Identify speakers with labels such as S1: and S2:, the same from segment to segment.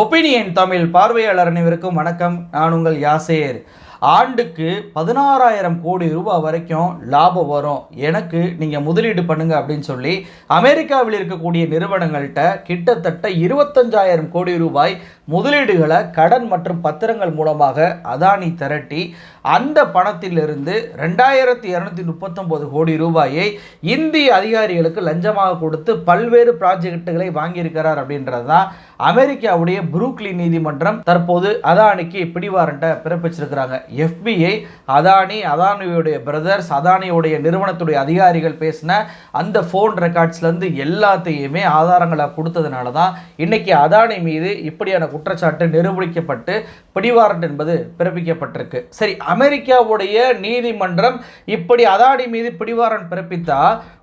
S1: Opinion Tamil பார்வையாளர் அனைவருக்கும் வணக்கம். நான் உங்கள் யாசேர். ஆண்டுக்கு பதினாறாயிரம் கோடி ரூபாய் வரைக்கும் லாபம் வரும். எனக்கு நீங்கள் முதலீடு பண்ணுங்க அப்படின்னு சொல்லி அமெரிக்காவில் இருக்கக்கூடிய நிறுவனங்கள்கிட்ட கிட்டத்தட்ட இருபத்தஞ்சாயிரம் கோடி ரூபாய் முதலீடுகளை கடன் மற்றும் பத்திரங்கள் மூலமாக அதானி திரட்டி அந்த பணத்திலிருந்து ரெண்டாயிரத்தி இரநூத்தி முப்பத்தொம்போது கோடி ரூபாயை இந்திய அதிகாரிகளுக்கு லஞ்சமாக கொடுத்து பல்வேறு ப்ராஜெக்டுகளை வாங்கியிருக்கிறார் அப்படின்றது தான் அமெரிக்காவுடைய புரூக்லி நீதிமன்றம் தற்போது அதானிக்கு பிடிவாரண்ட்டை பிறப்பிச்சிருக்கிறாங்க. எஃபிஐ அதானி அதானியுடைய பிரதர்ஸ் அதானியுடைய நிறுவனத்துடைய அதிகாரிகள் பேசின அந்த ஃபோன் ரெக்கார்ட்ஸ்லேருந்து எல்லாத்தையுமே ஆதாரங்களை கொடுத்ததுனால தான் இன்னைக்கு அதானி மீது இப்படியான குற்றச்சாட்டு நிரூபிக்கப்பட்டு பிடிவாரண்ட் என்பது பிறப்பிக்கப்பட்டிருக்கு. சரி அமெரிக்காவுடைய நீதிமன்றம் இப்படி அதானி மீது பிடிவாரன் பிறப்பித்தா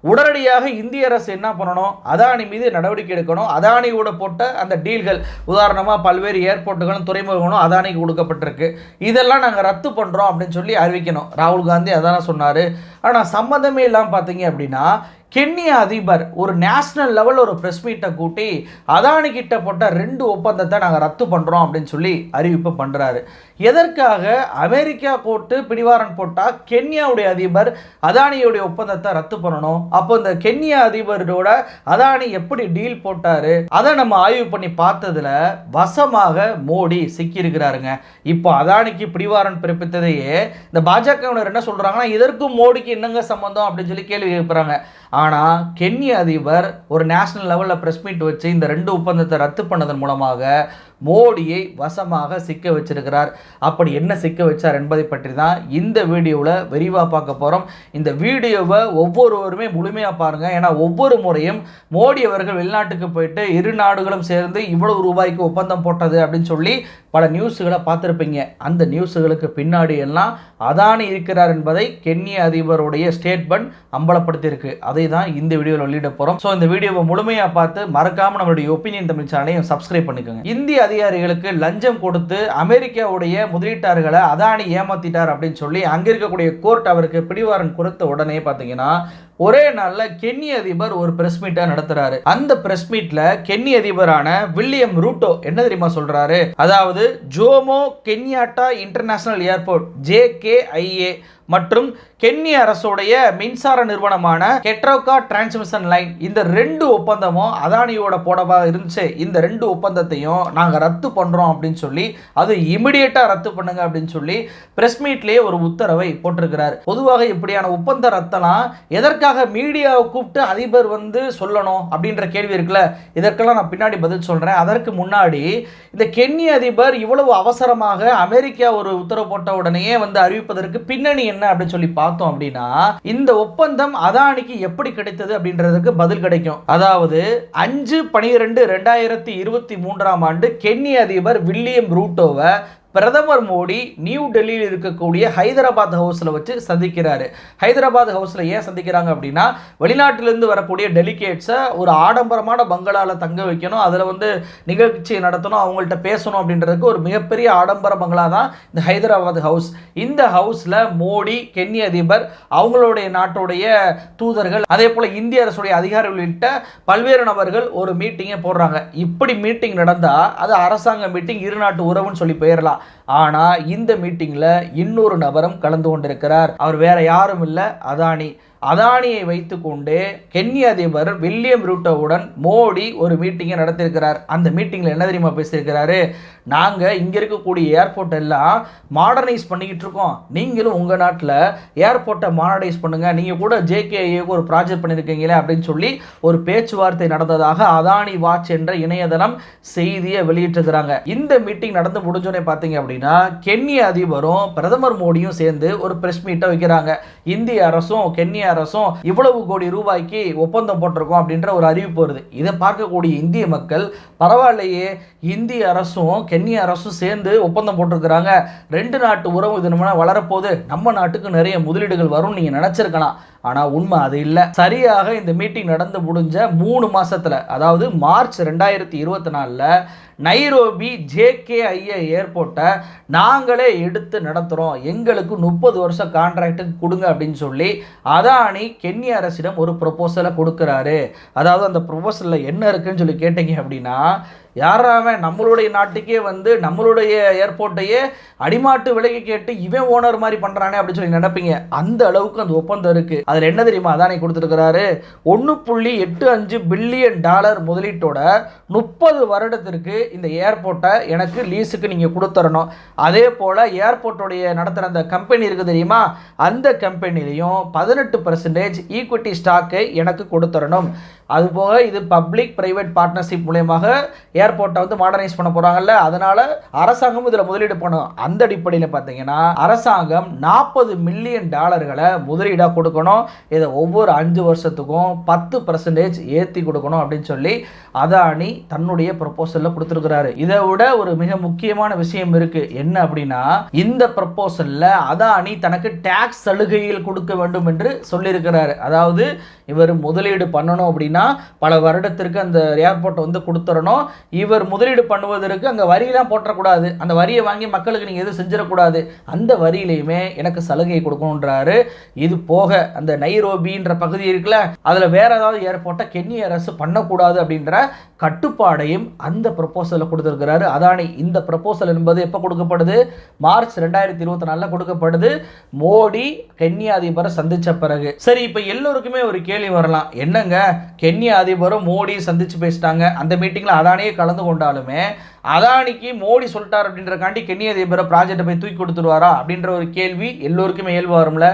S1: உடனடியாக இந்திய அரசு என்ன பண்ணணும்? அதானி மீது நடவடிக்கை எடுக்கணும். அதானியோட போட்ட அந்த டீல்கள் உதாரணமாக பல்வேறு ஏர்போர்ட்டுகளும் துறைமுகங்களும் அதானிக்கு கொடுக்கப்பட்டிருக்கு. இதெல்லாம் நாங்கள் ரத்து பண்ணுறோம் அப்படின்னு சொல்லி அறிவிக்கணும். ராகுல் காந்தி அதான சொன்னார். ஆனால் சம்மந்தமே இல்லாமல் பார்த்தீங்க அப்படின்னா கென்னிய அதிபர் ஒரு நேஷ்னல் லெவலில் ஒரு ப்ரெஸ் மீட்டை கூட்டி அதானி கிட்ட போட்ட ரெண்டு ஒப்பந்தத்தை நாங்கள் ரத்து பண்ணுறோம் அப்படின்னு சொல்லி அறிவிப்பு பண்ணுறாரு எதற்காக? அமெரிக்கா போட்டு பிடிவாரன் போட்டால் கென்யாவுடைய அதிபர் அதானியுடைய ஒப்பந்தத்தை ரத்து பண்ணணும். அப்போ இந்த கென்யா அதிபரோட அதானி எப்படி டீல் போட்டார்? அதை நம்ம ஆய்வு பண்ணி பார்த்ததுல வசமாக மோடி சிக்கியிருக்கிறாருங்க. இப்போ அதானிக்கு பிடிவாரன் பிறப்பித்ததையே இந்த பாஜகவினர் என்ன சொல்கிறாங்கன்னா இதற்கும் மோடிக்கு என்னங்க சம்பந்தம் அப்படின்னு சொல்லி கேள்வி கேட்குறாங்க ஆனால் கென்ய அதிபர் ஒரு நேஷனல் லெவலில் ப்ரெஸ் மீட் வச்சு இந்த ரெண்டு ஒப்பந்தத்தை ரத்து பண்ணதன் மூலமாக மோடியை வசமாக சிக்க வச்சிருக்கிறார். அப்படி என்ன சிக்க வச்சார் என்பதை பற்றி தான் இந்த வீடியோவில் விரிவாக பார்க்க போகிறோம் இந்த வீடியோவை ஒவ்வொருவருமே முழுமையாக பாருங்கள் ஏன்னா ஒவ்வொரு முறையும் மோடி அவர்கள் வெளிநாட்டுக்கு போயிட்டு இரு நாடுகளும் சேர்ந்து இவ்வளவு ரூபாய்க்கு ஒப்பந்தம் போட்டது அப்படின்னு சொல்லி பல நியூஸுகளை பார்த்துருப்பீங்க. அந்த நியூஸுகளுக்கு பின்னாடி எல்லாம் அதானி இருக்கிறார் என்பதை கென்ய அதிபருடைய ஸ்டேட்மெண்ட் அம்பலப்படுத்தியிருக்கு. அதை தான் இந்த வீடியோவில் வெளியிட போகிறோம் ஸோ இந்த வீடியோவை முழுமையாக பார்த்து மறக்காமல் நம்மளுடைய ஒப்பீனியன் தமிழ் சேனலையும் சப்ஸ்கிரைப் பண்ணிக்கோங்க. இந்திய அதிகாரிகளுக்கு லஞ்சம் கொடுத்து அமெரிக்காவுடைய முதலீட்டாளர்களை அதானி ஏமாத்திட்டார் அப்படின்னு சொல்லி அங்கே இருக்கக்கூடிய கோர்ட் அவருக்கு பிடிவாரன் கொடுத்த உடனே பார்த்தீங்கன்னா ஒரே நாளில் கென்னி அதிபர் ஒரு பிரஸ் மீட்டை நடத்துறாரு. அந்த பிரஸ் மீட்ல கென்னி அதிபரான வில்லியம் ரூட்டோ என்ன தெரியுமா சொல்றாரு? அதாவது Jomo Kenyatta International Airport JKIA மற்றும் கென்னி அரசுடைய மின்சார நிறுவனமான கெட்ரோகா டிரான்ஸ்மிஷன் லைன். இந்த ரெண்டு ஒப்பந்தமும் அதானியோட போடவா இருந்துச்சு. இந்த ரெண்டு ஒப்பந்தத்தையும் நாங்கள் ரத்து பண்ணுறோம் அப்படின்னு சொல்லி அது இமிடியேட்டாக ரத்து பண்ணுங்க அப்படின்னு சொல்லி பிரஸ் மீட்லேயே ஒரு உத்தரவை போட்டிருக்கிறார். பொதுவாக இப்படியான ஒப்பந்த ரத்தலாம் எதற்காக மீடியாவை கூப்பிட்டு அதிபர் வந்து சொல்லணும் அப்படின்ற கேள்வி இருக்குல்ல? இதற்கெல்லாம் நான் பின்னாடி பதில் சொல்கிறேன் அதற்கு முன்னாடி இந்த கென்னி அதிபர் இவ்வளவு அவசரமாக அமெரிக்கா ஒரு உத்தரவு போட்ட உடனேயே வந்து அறிவிப்பதற்கு பின்னணி என்ன அப்படின்னு சொல்லி பார்த்தோம் அப்படின்னா இந்த ஒப்பந்தம் அதானிக்கு எப்படி கிடைத்தது அப்படின்றதுக்கு பதில் கிடைக்கும். அதாவது அஞ்சு பனிரெண்டு ரெண்டாயிரத்தி இருபத்தி மூன்றாம் ஆண்டு கென்னி அதிபர் வில்லியம் ரூட்டோவை பிரதமர் மோடி நியூ டெல்லியில் இருக்கக்கூடிய ஹைதராபாத் ஹவுஸில் வச்சு சந்திக்கிறாரு. ஹைதராபாத் ஹவுஸில் ஏன் சந்திக்கிறாங்க அப்படின்னா வெளிநாட்டிலிருந்து வரக்கூடிய டெலிகேட்ஸை ஒரு ஆடம்பரமான பங்களாவில் தங்க வைக்கணும் அதில் வந்து நிகழ்ச்சி நடத்தணும் அவங்கள்ட்ட பேசணும் அப்படின்றதுக்கு ஒரு மிகப்பெரிய ஆடம்பர பங்களா தான் இந்த ஹைதராபாத் ஹவுஸ். இந்த ஹவுஸில் மோடி கென்னி அதிபர் அவங்களுடைய நாட்டுடைய தூதர்கள் அதே போல் இந்திய அரசுடைய அதிகாரிகள் உள்ளிட்ட பல்வேறு நபர்கள் ஒரு மீட்டிங்கை போடுறாங்க. இப்படி மீட்டிங் நடந்தால் அது அரசாங்க மீட்டிங் இரு நாட்டு உறவுன்னு சொல்லி போயிடலாம் ஆனால் இந்த மீட்டிங்கில் இன்னொரு நபரும் கலந்து கொண்டிருக்கிறார். அவர் வேற யாரும் இல்லை. அதானி அதானியை வைத்துக்கொண்டு கென்ய அதிபர் வில்லியம் ரூட்டோவுடன் மோடி ஒரு மீட்டிங்கை நடத்தியிருக்கிறார். அந்த மீட்டிங்கில் என்ன தெரியுமா பேசியிருக்கிறாரு? நாங்கள் இங்கே இருக்கக்கூடிய ஏர்போர்ட் எல்லாம் மாடர்னைஸ் பண்ணிக்கிட்டு இருக்கோம். நீங்களும் உங்கள் நாட்டில் ஏர்போர்ட்டை மாடர்னைஸ் பண்ணுங்கள் நீங்கள் கூட ஜேகேஏக்கு ஒரு ப்ராஜெக்ட் பண்ணியிருக்கீங்களே அப்படின்னு சொல்லி ஒரு பேச்சுவார்த்தை நடந்ததாக அதானி வாட்ச் என்ற இணையதளம் செய்தியை வெளியிட்டிருக்கிறாங்க. இந்த மீட்டிங் நடந்து முடிஞ்சோடனே பார்த்தீங்க அப்படின்னா கென்ய அதிபரும் பிரதமர் மோடியும் சேர்ந்து ஒரு ப்ரெஸ் மீட்டை வைக்கிறாங்க. இந்திய அரசும் கென்ய அரசும் இவ்வளவு கோடி ரூபாய்க்கு ஒப்பந்தம் போட்டிருக்கோம் அப்படின்ற ஒரு அறிவிப்பு வருது. இதை பார்க்கக்கூடிய இந்திய மக்கள் பரவாயில்லையே இந்திய அரசும் கென்னிய அரசும் சேர்ந்து ஒப்பந்தம் போட்டிருக்கிறாங்க. ரெண்டு நாட்டு உறவு இது வளரப்போது வளரப்போகுது. நம்ம நாட்டுக்கு நிறைய முதலீடுகள் வரும்னு நீங்கள் நினச்சிருக்கலாம். ஆனால் உண்மை அது இல்லை. சரியாக இந்த மீட்டிங் நடந்து முடிஞ்ச மூணு மாதத்தில் அதாவது மார்ச் ரெண்டாயிரத்தி இருபத்தி நாலில் நைரோபி ஜேகேஐஏ ஏர்போர்ட்டை நாங்களே எடுத்து நடத்துகிறோம் எங்களுக்கு முப்பது வருஷம் கான்ட்ராக்டுக்கு கொடுங்க அப்படின்னு சொல்லி அதானி கென்னி அரசிடம் ஒரு ப்ரொப்போசலை கொடுக்குறாரு. அதாவது அந்த ப்ரொப்போசலில் என்ன இருக்குன்னு சொல்லி கேட்டீங்க அப்படின்னா யாராவன் நம்மளுடைய நாட்டுக்கே வந்து நம்மளுடைய ஏர்போர்ட்டையே அடிமாட்டு விலைக்கு கேட்டு இவன் ஓனர் மாதிரி பண்ணுறானே அப்படின்னு சொல்லி நினைப்பீங்க. அந்த அளவுக்கு அந்த ஒப்பந்தம் இருக்குது அதில் என்ன தெரியுமா? அதானே கொடுத்துருக்கிறாரு. ஒன்று புள்ளி எட்டு அஞ்சு பில்லியன் டாலர் முதலீட்டோட முப்பது வருடத்திற்கு இந்த ஏர்போர்ட்டை எனக்கு லீஸுக்கு நீங்கள் கொடுத்துடணும் அதே போல் ஏர்போர்ட்டோடைய நடத்துகிற அந்த கம்பெனி இருக்குது தெரியுமா? அந்த கம்பெனிலையும் பதினெட்டு பர்சன்டேஜ் ஈக்விட்டி ஸ்டாக்கை எனக்கு கொடுத்துடணும் அதுபோக இது பப்ளிக் பிரைவேட் பார்ட்னர்ஷிப் மூலயமாக ஏர்போர்ட்டை வந்து மாடர்னைஸ் பண்ண போகிறாங்கல்ல அதனால் அரசாங்கம் இதில் முதலீடு பண்ணும் அந்த அடிப்படையில் பார்த்தீங்கன்னா அரசாங்கம் நாற்பது மில்லியன் டாலர்களை முதலீடாக கொடுக்கணும். இதை ஒவ்வொரு அஞ்சு வருஷத்துக்கும் பத்து பர்சன்டேஜ் ஏற்றி கொடுக்கணும் அப்படின்னு சொல்லி அதானி தன்னுடைய ப்ரப்போசலில் கொடுத்துருக்கிறாரு. இதை விட ஒரு மிக முக்கியமான விஷயம் இருக்கு. என்ன அப்படின்னா இந்த ப்ரப்போசலில் அதானி தனக்கு டேக்ஸ் சலுகைகள் கொடுக்க வேண்டும் என்று சொல்லியிருக்கிறாரு. அதாவது இவர் முதலீடு பண்ணணும் அப்படின்னா பல வருடத்திற்கு அந்த ஏர்போர்ட்டை வந்து கொடுத்துடணும். இவர் முதலீடு பண்ணுவதற்கு அங்கே வரியெல்லாம் போட்டக்கூடாது அந்த வரியை வாங்கி மக்களுக்கு நீங்கள் எதுவும் செஞ்சிடக்கூடாது. அந்த வரியிலையுமே எனக்கு சலுகை கொடுக்கணுன்றாரு. இது போக அந்த நைரோபின்ற பகுதி இருக்குல்ல அதில் வேற ஏதாவது ஏர்போர்ட்டை கென்னி அரசு பண்ணக்கூடாது அப்படின்ற கட்டுப்பாடையும் அந்த ப்ரப்போசலில் கொடுத்துருக்கிறாரு. அதானி இந்த ப்ரப்போசல் என்பது எப்போ கொடுக்கப்படுது? மார்ச் ரெண்டாயிரத்தி இருபத்தி நாலில் கொடுக்கப்படுது. மோடி கென்யா அதிபரை சந்தித்த பிறகு. சரி இப்போ எல்லோருக்குமே ஒரு கேள்வி வரலாம். என்னங்க? கென்யா அதிபரும் மோடி சந்திச்சு பேசிட்டாங்க. அந்த மீட்டிங்கில் அதானியே கலந்து கொண்டாலுமே அதானிக்கு மோடி சொல்லிட்டார் அப்படின்றக்காண்டி கென்னிய அதிபரை ப்ராஜெக்டை போய் தூக்கி கொடுத்துருவாரா அப்படின்ற ஒரு கேள்வி எல்லோருக்குமே இயல்பு வரும்ல.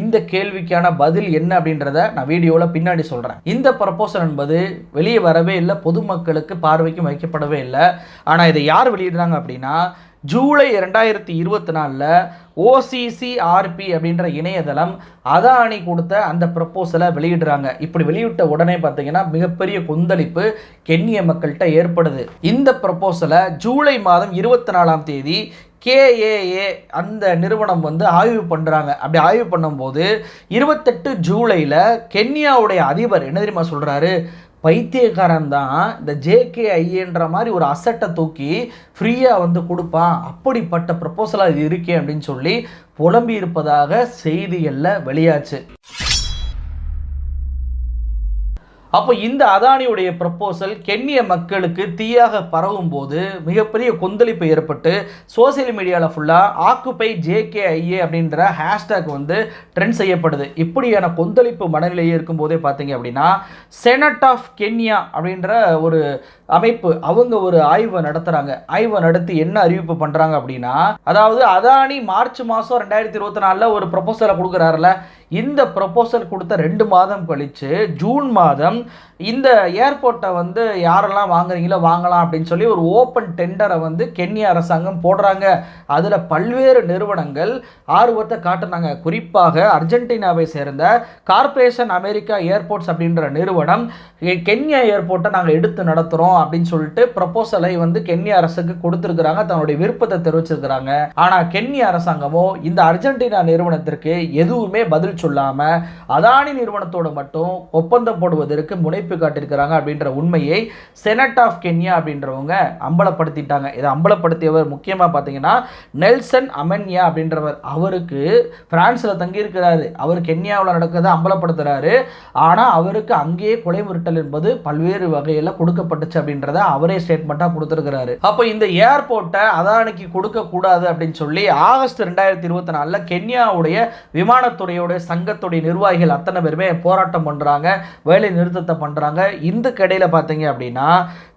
S1: இந்த கேள்விக்கான பதில் என்ன அப்படின்றத நான் வீடியோவில் பின்னாடி சொல்கிறேன் இந்த ப்ரப்போசல் என்பது வெளியே வரவே இல்லை பொதுமக்களுக்கு பார்வைக்கும் வைக்கப்படவே இல்லை. ஆனால் இதை யார் வெளியிடுறாங்க அப்படின்னா ஜூலை ரெண்டாயிரத்தி இருபத்தி நாலில் ஓசிசிஆர்பி அப்படின்ற இணையதளம் அதானி கொடுத்த அந்த ப்ரப்போசலை வெளியிடுறாங்க. இப்படி வெளியிட்ட உடனே பார்த்தீங்கன்னா மிகப்பெரிய கொந்தளிப்பு கென்னிய மக்கள்கிட்ட ஏற்படுது. இந்த ப்ரப்போசலை ஜூலை மாதம் இருபத்தி நாலாம் தேதி கேஏஏ அந்த நிறுவனம் வந்து ஆய்வு பண்ணுறாங்க அப்படி ஆய்வு பண்ணும்போது இருபத்தெட்டு ஜூலையில் கென்யாவுடைய அதிபர் என்ன தெரியுமா சொல்கிறாரு பைத்தியக்காரன் தான் இந்த ஜேகேஐஏன்ற மாதிரி ஒரு அசட்டை தூக்கி ஃப்ரீயாக வந்து கொடுப்பான். அப்படிப்பட்ட ப்ரப்போசலாக இது இருக்கே அப்படின்னு சொல்லி புலம்பி இருப்பதாக செய்திகளில் வெளியாச்சு. அப்போ இந்த அதானியுடைய ப்ரப்போசல் கென்னிய மக்களுக்கு தீயாக பரவும் போது மிகப்பெரிய கொந்தளிப்பு ஏற்பட்டு சோசியல் மீடியாவில் ஃபுல்லாக ஆக்குப்பை ஜேகேஐஏ அப்படின்ற ஹேஷ்டேக் வந்து ட்ரெண்ட் செய்யப்படுது. இப்படியான கொந்தளிப்பு மனநிலையே இருக்கும்போதே பார்த்தீங்க அப்படின்னா செனட் ஆஃப் கென்யா அப்படின்ற ஒரு அமைப்பு அவங்க ஒரு ஆய்வை நடத்துகிறாங்க ஆய்வை நடத்தி என்ன அறிவிப்பு பண்ணுறாங்க அப்படின்னா அதாவது அதானி மார்ச் மாதம் ரெண்டாயிரத்தி இருபத்தி நாலில் ஒரு ப்ரொபோசலை கொடுக்குறாருல. இந்த ப்ரொபோசல் கொடுத்த ரெண்டு மாதம் கழித்து ஜூன் மாதம் இந்த ஏர்போர்ட்டை வந்து யாரெல்லாம் வாங்குறீங்களோ வாங்கலாம் அப்படின்னு சொல்லி ஒரு ஓப்பன் டெண்டரை வந்து கென்யா அரசாங்கம் போடுறாங்க. அதில் பல்வேறு நிறுவனங்கள் ஆர்வத்தை காட்டுறாங்க குறிப்பாக அர்ஜென்டினாவை சேர்ந்த கார்ப்பரேஷன் அமெரிக்கா ஏர்போர்ட்ஸ் அப்படின்ற நிறுவனம் கென்யா ஏர்போர்ட்டை நாங்கள் எடுத்து நடத்துகிறோம் அப்படின்னு சொல்லிட்டு ப்ரப்போசலை வந்து கென்யா அரசுக்கு கொடுத்துருக்குறாங்க. தன்னுடைய விருப்பத்தை தெரிவிச்சிருக்கிறாங்க. ஆனால் கென்யா அரசாங்கமோ இந்த அர்ஜென்டினா நிறுவனத்திற்கு எதுவுமே பதில் சொல்லாமல் அதானி நிறுவனத்தோடு மட்டும் ஒப்பந்தம் போடுவதற்கு முனைப்பு காட்டியிருக்கிறாங்க அப்படின்ற உண்மையை செனட் ஆஃப் கென்யா அப்படின்றவங்க அம்பலப்படுத்திட்டாங்க. இதை அம்பலப்படுத்தியவர் முக்கியமாக பார்த்தீங்கன்னா நெல்சன் அமென்யா அப்படின்றவர். அவருக்கு பிரான்ஸில் தங்கியிருக்கிறாரு. அவர் கென்யாவில் நடக்கிறத அம்பலப்படுத்துகிறாரு ஆனால் அவருக்கு அங்கேயே கொலை மிரட்டல் என்பது பல்வேறு வகையில் கொடுக்கப்பட்டுச்சு அப்படின்றத அவரே ஸ்டேட்மெண்ட்டாக கொடுத்துருக்கிறாரு. அப்போ இந்த ஏர்போர்ட்டை அதானிக்கு கொடுக்கக்கூடாது அப்படின்னு சொல்லி ஆகஸ்ட் ரெண்டாயிரத்தி இருபத்தி நாலில் கென்யாவுடைய விமானத்துறையோட சங்கத்துடைய நிர்வாகிகள் அத்தனை பேருமே போராட்டம் பண்ணுறாங்க வேலை நிறுத்தத்தை பண்ணுறாங்க இந்த கடையில் பார்த்தீங்க அப்படின்னா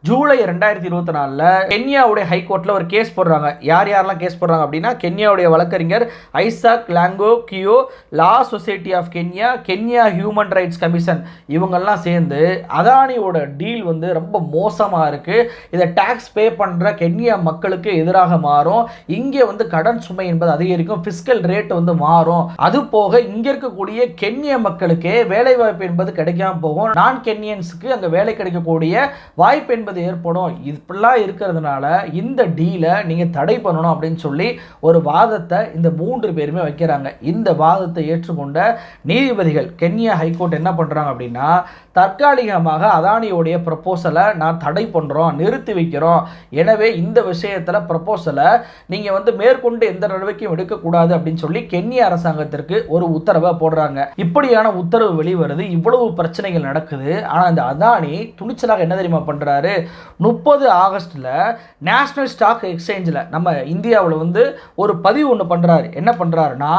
S1: ஜூலை ரெண்டாயிரத்தி இருபத்தி நாலில் கென்யாவுடைய ஹைகோர்ட்டில் ஒரு கேஸ் போடுறாங்க. யார் யாரெல்லாம் கேஸ் போடுறாங்க அப்படின்னா கென்யாவுடைய வழக்கறிஞர் Isaac லாங்கோ கியோ law society of Kenya Kenya human rights commission. இவங்கெல்லாம் சேர்ந்து அதானியோட டீல் வந்து ரொம்ப மோசமாக இருக்குது இதை டேக்ஸ் பே பண்ணுற கென்யா மக்களுக்கு எதிராக மாறும். இங்கே வந்து கடன் சுமை என்பது அதிகரிக்கும். ஃபிஸ்கல் ரேட் வந்து மாறும். அது போக இங்கே இருக்கக்கூடிய கென்ய மக்களுக்கே வேலைவாய்ப்பு என்பது கிடைக்காம போகும். நான் கென்யன்ஸுக்கு அங்கே வேலை கிடைக்கக்கூடிய வாய்ப்பு என்பது ஏற்படும். இப்படிலாம் இருக்கிறதுனால இந்த டீலை நீங்கள் தடை பண்ணணும் அப்படின்னு சொல்லி ஒரு வாதத்தை இந்த மூன்று பேருமே வைக்கிறாங்க. இந்த வாதத்தை ஏற்றுக்கொண்ட நீதிபதிகள் கென்யா ஹைகோர்ட் என்ன பண்ணுறாங்க அப்படின்னா தற்காலிகமாக அதானியோடைய ப்ரப்போசலை நான் தடை பண்ணுறோம் நிறுத்தி வைக்கிறோம். எனவே இந்த விஷயத்தில் ப்ரப்போசலை நீங்கள் வந்து மேற்கொண்டு எந்த நடவடிக்கையும் எடுக்கக்கூடாது அப்படின்னு சொல்லி கென்யா அரசாங்கத்திற்கு ஒரு உத்தரவை போடுறாங்க. இப்படியான உத்தரவு வெளிவருது. இவ்வளவு பிரச்சனைகள் நடக்குது. ஆனால் இந்த அதானி துணிச்சலாக என்ன தெரியுமா பண்ணுறாரு முப்பது ஆகஸ்ட்டில் நேஷ்னல் ஸ்டாக் எக்ஸ்சேஞ்சில் நம்ம இந்தியாவில் வந்து ஒரு பதிவு ஒன்று பண்ணுறாரு என்ன பண்ணுறாருன்னா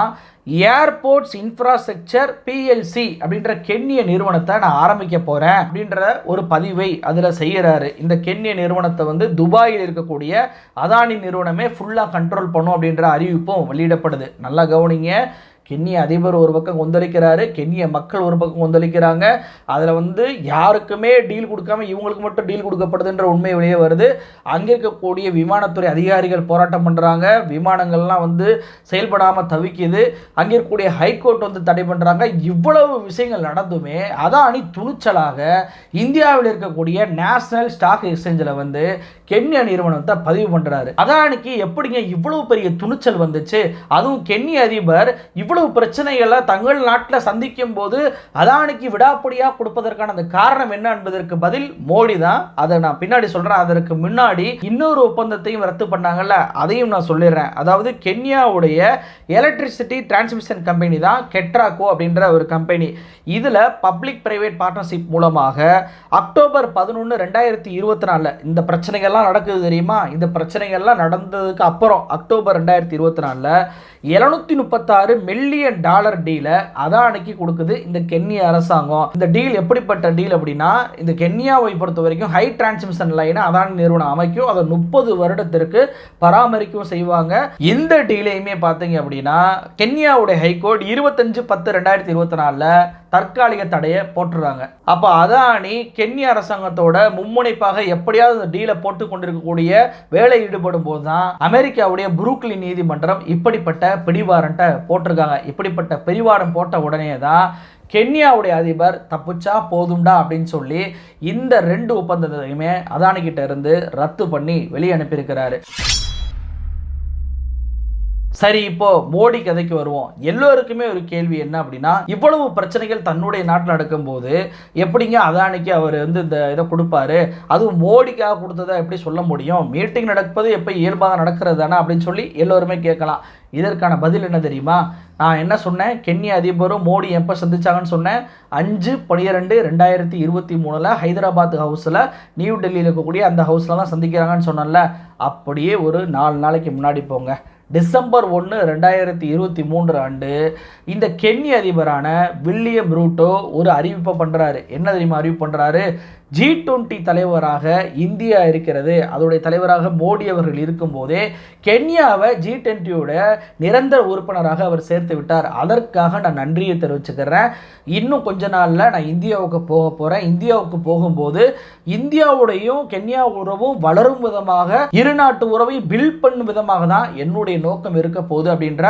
S1: ஏர்போர்ட்ஸ் இன்ஃப்ராஸ்ட்ரக்சர் பிஎல்சி அப்படின்ற கென்னிய நிறுவனத்தை நான் ஆரம்பிக்க போகிறேன் அப்படின்ற ஒரு பதிவை அதில் செய்கிறாரு இந்த கென்னிய நிறுவனத்தை வந்து துபாயில் இருக்கக்கூடிய அதானி நிறுவனமே ஃபுல்லாக கண்ட்ரோல் பண்ணும் அப்படின்ற அறிவிப்பும் வெளியிடப்படுது. நல்லா கவனிங்க. கென்னிய அதிபர் ஒரு பக்கம் கொந்தளிக்கிறாரு கென்னிய மக்கள் ஒரு பக்கம் கொந்தளிக்கிறாங்க. அதில் வந்து யாருக்குமே டீல் கொடுக்காம இவங்களுக்கு மட்டும் டீல் கொடுக்கப்படுதுன்ற உண்மை வெளியே வருது. அங்கே இருக்கக்கூடிய விமானத்துறை அதிகாரிகள் போராட்டம் பண்ணுறாங்க விமானங்கள்லாம் வந்து செயல்படாமல் தவிக்குது. அங்கே இருக்கக்கூடிய ஹைகோர்ட் வந்து தடை பண்ணுறாங்க இவ்வளவு விஷயங்கள் நடந்துமே அதானி துணிச்சலாக இந்தியாவில் இருக்கக்கூடிய நேஷனல் ஸ்டாக் எக்ஸ்சேஞ்சில் வந்து கென்யா நிறுவனத்தை பதிவு பண்ணுறாரு அதானிக்கு எப்படிங்க இவ்வளவு பெரிய துணிச்சல் வந்துச்சு? அதுவும் கென்ய அதிபர் இவ்வளவு பிரச்சனைகளை தங்கள் நாட்டில் சந்திக்கும் போது அதானிக்கு விடாப்படியாக கொடுப்பதற்கான அந்த காரணம் என்ன என்பதற்கு பதில் மோடி தான். அதை நான் பின்னாடி சொல்கிறேன் அதற்கு முன்னாடி இன்னொரு ஒப்பந்தத்தையும் ரத்து பண்ணாங்கல்ல அதையும் நான் சொல்லிடுறேன். அதாவது கென்யாவுடைய எலக்ட்ரிசிட்டி டிரான்ஸ்மிஷன் கம்பெனி தான் கெட்ராகோ அப்படின்ற ஒரு கம்பெனி இதில் பப்ளிக் பிரைவேட் பார்ட்னர்ஷிப் மூலமாக அக்டோபர் பதினொன்று ரெண்டாயிரத்தி இருபத்தி நாலில் இந்த பிரச்சனைகள் பிரச்சனைகள்லாம் நடக்குது தெரியுமா? இந்த பிரச்சனைகள்லாம் நடந்ததுக்கு அப்புறம் அக்டோபர் ரெண்டாயிரத்தி இருபத்தி நாலில் எழுநூத்தி முப்பத்தாறு மில்லியன் டாலர் டீலை அதானிக்கு கொடுக்குது இந்த கென்யா அரசாங்கம். இந்த டீல் எப்படிப்பட்ட டீல் அப்படின்னா இந்த கென்யாவை பொறுத்த வரைக்கும் ஹை டிரான்ஸ்மிஷன் லைனை அதானி நிறுவனம் அமைக்கும். அதை முப்பது வருடத்திற்கு பராமரிக்கவும் செய்வாங்க. இந்த டீலையுமே பார்த்தீங்க அப்படின்னா கென்யாவுடைய ஹைகோர்ட் இருபத்தஞ்சு பத்து ரெண்டாயிரத்தி இருபத்தி நாலில் தற்காலிக தடையை போட்டுறாங்க. அப்போ அதானி கென்யா அரசாங்கத்தோட மும்முனைப்பாக எப்படியாவது இந்த டீலை போட்டு கொண்டிருக்கக்கூடிய வேலை ஈடுபடும் போது தான் அமெரிக்காவுடைய புரூக்லின் நீதிமன்றம் இப்படிப்பட்ட பிடிவாரண்ட்டை போட்டிருக்காங்க. இப்படிப்பட்ட பிடிவாரம் போட்ட உடனே தான் கென்யாவுடைய அதிபர் தப்பிச்சா போதும்டா அப்படின்னு சொல்லி இந்த ரெண்டு ஒப்பந்தத்தையுமே அதானிக்கிட்ட இருந்து ரத்து பண்ணி வெளியே அனுப்பியிருக்கிறாரு. சரி இப்போ மோடி கதைக்கு வருவோம். எல்லோருக்குமே ஒரு கேள்வி என்ன அப்படின்னா இவ்வளவு பிரச்சனைகள் தன்னுடைய நாட்டில் நடக்கும்போது எப்படிங்க அதானிக்கு அவர் வந்து இந்த இதை கொடுப்பாரு? அதுவும் மோடிக்காக கொடுத்ததை எப்படி சொல்ல முடியும்? மீட்டிங் நடப்பது எப்போ இயல்பாக நடக்கிறது தானே அப்படின்னு சொல்லி எல்லோருமே கேட்கலாம். இதற்கான பதில் என்ன தெரியுமா? நான் என்ன சொன்னேன்? கென்யா அதிபரும் மோடி எப்போ சந்திச்சாங்கன்னு சொன்னேன். அஞ்சு பனிரெண்டு ரெண்டாயிரத்தி இருபத்தி மூணில் ஹைதராபாத் ஹவுஸில் நியூ டெல்லியில் இருக்கக்கூடிய அந்த ஹவுஸில் தான் சந்திக்கிறாங்கன்னு சொன்னேன்ல. அப்படியே ஒரு நாலு நாளைக்கு முன்னாடி போங்க. டிசம்பர் ஒன்று ரெண்டாயிரத்தி இருபத்தி மூன்று ஆண்டு இந்த கென்னி அதிபரான வில்லியம் ரூட்டோ ஒரு அறிவிப்பை பண்ணுறாரு என்ன தெரியுமா அறிவிப்பு பண்ணுறாரு ஜி டுவெண்ட்டி தலைவராக இந்தியா இருக்கிறது. அதோடைய தலைவராக மோடி அவர்கள் இருக்கும்போதே கென்யாவை ஜி டுவெண்ட்டியோட நிரந்தர உறுப்பினராக அவர் சேர்த்து விட்டார். அதற்காக நான் நன்றியை தெரிவிச்சுக்கிறேன். இன்னும் கொஞ்ச நாளில் நான் இந்தியாவுக்கு போக போகிறேன் இந்தியாவுக்கு போகும்போது இந்தியாவுடையும் கென்யா உறவும் வளரும் விதமாக இரு நாட்டு உறவை பில்ட் பண்ணும் விதமாக தான் என்னுடைய நோக்கம் இருக்க போகுது அப்படின்ற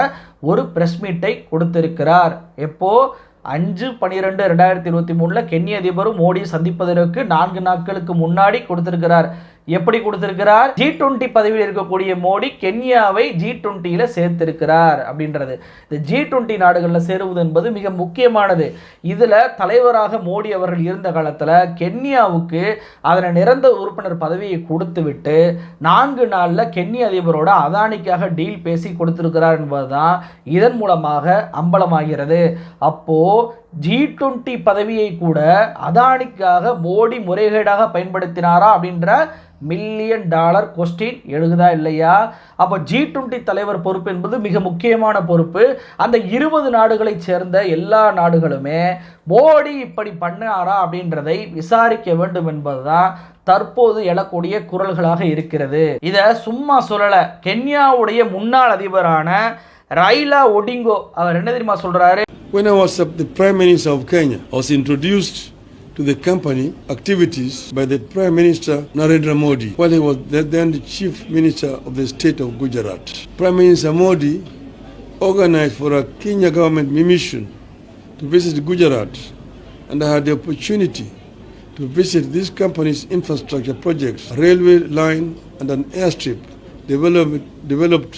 S1: ஒரு பிரஸ் மீட்டை கொடுத்திருக்கிறார். எப்போது அஞ்சு பன்னிரெண்டு ரெண்டாயிரத்தி இருபத்தி மூணில் கென்ய அதிபரும் மோடி சந்திப்பதற்கு நான்கு நாட்களுக்கு முன்னாடி கொடுத்திருக்கிறார். எப்படி கொடுத்திருக்கிறார்? ஜி டுவெண்ட்டி பதவியில் இருக்கக்கூடிய மோடி கென்யாவை ஜி டுவெண்ட்டியில் சேர்த்திருக்கிறார் அப்படின்றது. இந்த ஜி டுவெண்ட்டி நாடுகளில் சேருவது என்பது மிக முக்கியமானது. இதில் தலைவராக மோடி அவர்கள் இருந்த காலத்தில் கென்யாவுக்கு அதனை நிரந்தர உறுப்பினர் பதவியை கொடுத்துவிட்டு நான்கு நாளில் கென்ய அதிபரோட அதானிக்காக டீல் பேசி கொடுத்திருக்கிறார் என்பதுதான் இதன் மூலமாக அம்பலமாகிறது. அப்போது ஜி டுவெண்ட்டி பதவியை கூட அதானிக்காக மோடி முறைகேடாக பயன்படுத்தினாரா அப்படின்ற மில்லியன் டாலர் கொஸ்டின் எழுகுதா இல்லையா? அப்போ ஜி டுவெண்ட்டி தலைவர் பொறுப்பு என்பது மிக முக்கியமான பொறுப்பு. அந்த இருபது நாடுகளைச் சேர்ந்த எல்லா நாடுகளுமே மோடி இப்படி பண்ணாரா அப்படின்றதை விசாரிக்க வேண்டும் என்பதுதான் தற்போது எழக்கூடிய குரல்களாக இருக்கிறது. இதை சும்மா சொல்லலை. கென்யாவுடைய முன்னாள் அதிபரான ரைலா ஒடிங்கோ அவர் என்ன தெரியுமா சொல்றாரு
S2: When I was uh, the Prime Minister of Kenya, I was introduced to the company activities by the Prime Minister Narendra Modi while he was the- then the Chief Minister of the state of Gujarat. Prime Minister Modi organized for a Kenya government mission to visit Gujarat and I had the opportunity to visit this company's infrastructure projects, a railway line and an airstrip developed, developed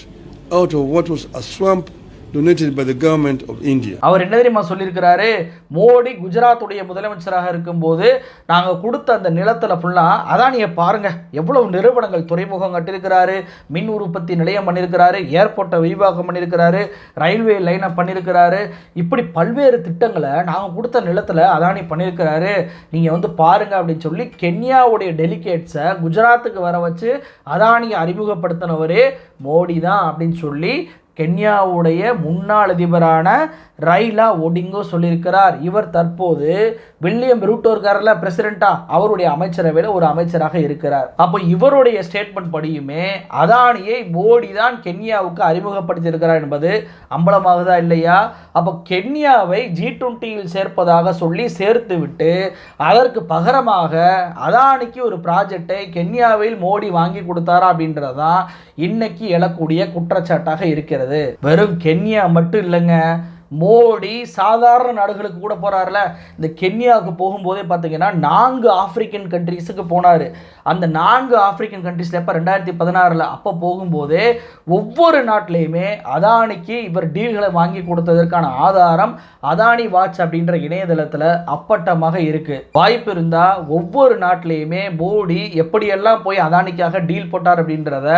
S2: out of what was a swamp donated by the government of India
S1: அவர் என்ன தெரியுமா சொல்லியிருக்கிறாரு? மோடி குஜராத்துடைய முதலமைச்சராக இருக்கும்போது நாங்கள் கொடுத்த அந்த நிலத்தில் ஃபுல்லாக அதானியை பாருங்க எவ்வளவு நிறுவனங்கள் துறைமுகம் கட்டியிருக்கிறாரு மின் உற்பத்தி நிலையம் பண்ணியிருக்கிறாரு ஏர்போர்ட்டை விரிவாக்கம் பண்ணியிருக்கிறாரு ரயில்வே லைனை பண்ணியிருக்கிறாரு. இப்படி பல்வேறு திட்டங்களை நாங்கள் கொடுத்த நிலத்தில் அதானி பண்ணியிருக்கிறாரு. நீங்கள் வந்து பாருங்க அப்படின்னு சொல்லி கென்யாவுடைய டெலிகேட்ஸை குஜராத்துக்கு வர வச்சு அதானியை அறிமுகப்படுத்தினவரே மோடி தான் அப்படின்னு சொல்லி கென்யாவுடைய முன்னாள் அதிபரான ரைலா ஒடிங்கோ சொல்லியிருக்கிறார். இவர் தற்போது வில்லியம் ரூட்டோ இருக்கார்ல அவருடைய அமைச்சரவையில் ஒரு அமைச்சராக இருக்கிறார். அப்போ இவருடைய ஸ்டேட்மெண்ட் படியுமே அதானியை மோடி தான் கென்யாவுக்கு அறிமுகப்படுத்தியிருக்கிறார் என்பது அம்பலமாகுதா இல்லையா? அப்போ கென்யாவை ஜி டுவெண்ட்டியில் சேர்ப்பதாக சொல்லி சேர்த்து விட்டு அதற்கு பகரமாக அதானிக்கு ஒரு ப்ராஜெக்டை கென்யாவில் மோடி வாங்கி கொடுத்தாரா அப்படின்றதான் இன்னைக்கு எழக்கூடிய குற்றச்சாட்டாக இருக்கிறது. வெறும் கென்யா மட்டும் இல்லைங்க. மோடி சாதாரண நாடுகளுக்கு கூட போகிறாருல இந்த கென்யாவுக்கு போகும்போதே பார்த்தீங்கன்னா நான்கு ஆப்பிரிக்கன் கண்ட்ரீஸுக்கு போனார். அந்த நான்கு ஆப்பிரிக்கன் கண்ட்ரீஸில் எப்போ ரெண்டாயிரத்தி பதினாறில் அப்போ போகும்போதே ஒவ்வொரு நாட்டிலையுமே அதானிக்கு இவர் டீல்களை வாங்கி கொடுத்ததற்கான ஆதாரம் அதானி வாட்ச் அப்படின்ற இணையதளத்தில் அப்பட்டமாக இருக்குது வாய்ப்பு இருந்தால் ஒவ்வொரு நாட்டிலையுமே மோடி எப்படியெல்லாம் போய் அதானிக்காக டீல் போட்டார் அப்படின்றத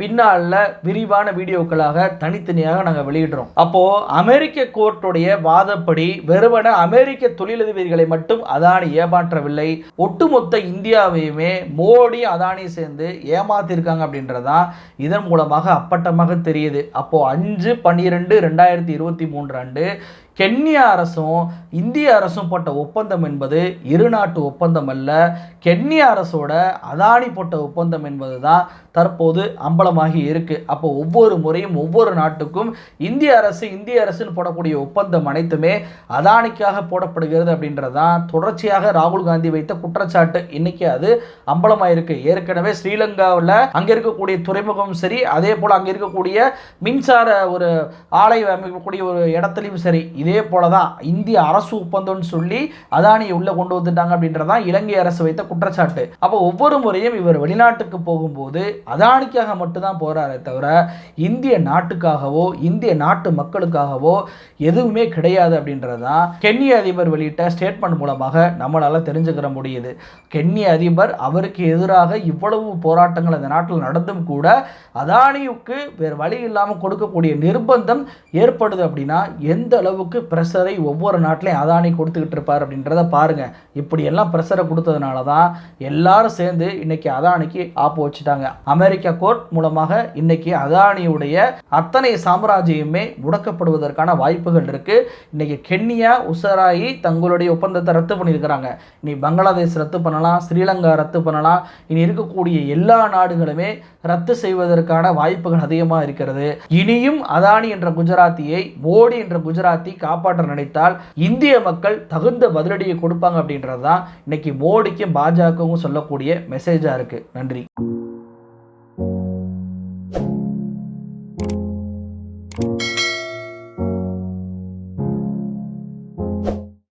S1: பின்னால் விரிவான வீடியோக்களாக தனித்தனியாக நாங்கள் வெளியிடுறோம். அப்போது அமெரிக்க கோர்ட்டுடைய வாதப்படி வெறுமன அமெரிக்க தொழிலதிபர்களை மட்டும் அதானி ஏமாற்றவில்லை. ஒட்டுமொத்த இந்தியாவையுமே மோடி அதானி சேர்ந்து ஏமாத்திருக்காங்க அப்படின்றதான் இதன் மூலமாக அப்பட்டமாக தெரியுது. அப்போது அஞ்சு பன்னிரெண்டு ரெண்டாயிரத்தி இருபத்தி மூன்று ஆண்டு கென்யா அரசும் இந்திய அரசும் போட்ட ஒப்பந்தம் என்பது இரு நாட்டு ஒப்பந்தம் அல்ல கென்னிய அரசோட அதானி போட்ட ஒப்பந்தம் என்பது தான் தற்போது அம்பலமாகி இருக்குது அப்போ ஒவ்வொரு முறையும் ஒவ்வொரு நாட்டுக்கும் இந்திய அரசு இந்திய அரசுன்னு போடக்கூடிய ஒப்பந்தம் அனைத்துமே அதானிக்காக போடப்படுகிறது அப்படின்றதான் தொடர்ச்சியாக ராகுல் காந்தி வைத்த குற்றச்சாட்டு. இன்னைக்கு அது அம்பலமாயிருக்கு. ஏற்கனவே ஸ்ரீலங்காவில் அங்கே இருக்கக்கூடிய துறைமுகம் சரி அதே போல் அங்கே இருக்கக்கூடிய மின்சார ஒரு ஆலை அமைக்கக்கூடிய ஒரு இடத்துலையும் சரி இதே போல தான் இந்திய அரசு ஒப்பந்தம்னு சொல்லி அதானியை உள்ளே கொண்டு வந்துட்டாங்க அப்படின்றதான் இலங்கை அரசு வைத்த குற்றச்சாட்டு. அப்போ ஒவ்வொரு முறையும் இவர் வெளிநாட்டுக்கு போகும்போது அதானிக்காக மட்டும்தான் போகிறாரே தவிர இந்திய நாட்டுக்காகவோ இந்திய நாட்டு மக்களுக்காகவோ எதுவுமே கிடையாது அப்படின்றது தான் கென்னிய அதிபர் வெளியிட்ட ஸ்டேட்மெண்ட் மூலமாக நம்மளால் தெரிஞ்சுக்கிற முடியுது. கென்னிய அதிபர் அவருக்கு எதிராக இவ்வளவு போராட்டங்கள் அந்த நாட்டில் நடந்தும் கூட அதானியுக்கு வேறு வழி இல்லாமல் கொடுக்கக்கூடிய நிர்பந்தம் ஏற்படுது அப்படின்னா எந்த அளவுக்கு ப்ரெஷரை ஒவ்வொரு நாட்டிலையும் அதானி கொடுத்துக்கிட்டு இருப்பார் அப்படின்றத பாருங்க. இப்படியெல்லாம் ப்ரெஷரை கொடுத்ததுனால தான் எல்லாரும் சேர்ந்து இன்னைக்கு அதானிக்கு ஆப்பு வச்சுட்டாங்க. அமெரிக்கா கோர்ட் மூலமாக இன்னைக்கு அதானியுடைய அத்தனை சாம்ராஜ்யமே முடக்கப்படுவதற்கான வாய்ப்புகள் இருக்கு. இன்னைக்கு கென்னியா உசராயி தங்களுடைய ஒப்பந்தத்தை ரத்து பண்ணியிருக்கிறாங்க. இனி பங்களாதேஷ் ரத்து பண்ணலாம் ஸ்ரீலங்கா ரத்து பண்ணலாம். இனி இருக்கக்கூடிய எல்லா நாடுகளுமே ரத்து செய்வதற்கான வாய்ப்புகள் அதிகமாக இருக்கிறது. இனியும் அதானி என்ற குஜராத்தியை மோடி என்ற குஜராத்தி காப்பாற்ற நினைத்தால் இந்திய மக்கள் தகுந்த பதிலடியை கொடுப்பாங்க அப்படின்றது தான் இன்னைக்கு மோடிக்கும் பாஜகவும் சொல்லக்கூடிய மெசேஜாக இருக்கு நன்றி
S3: Thank you.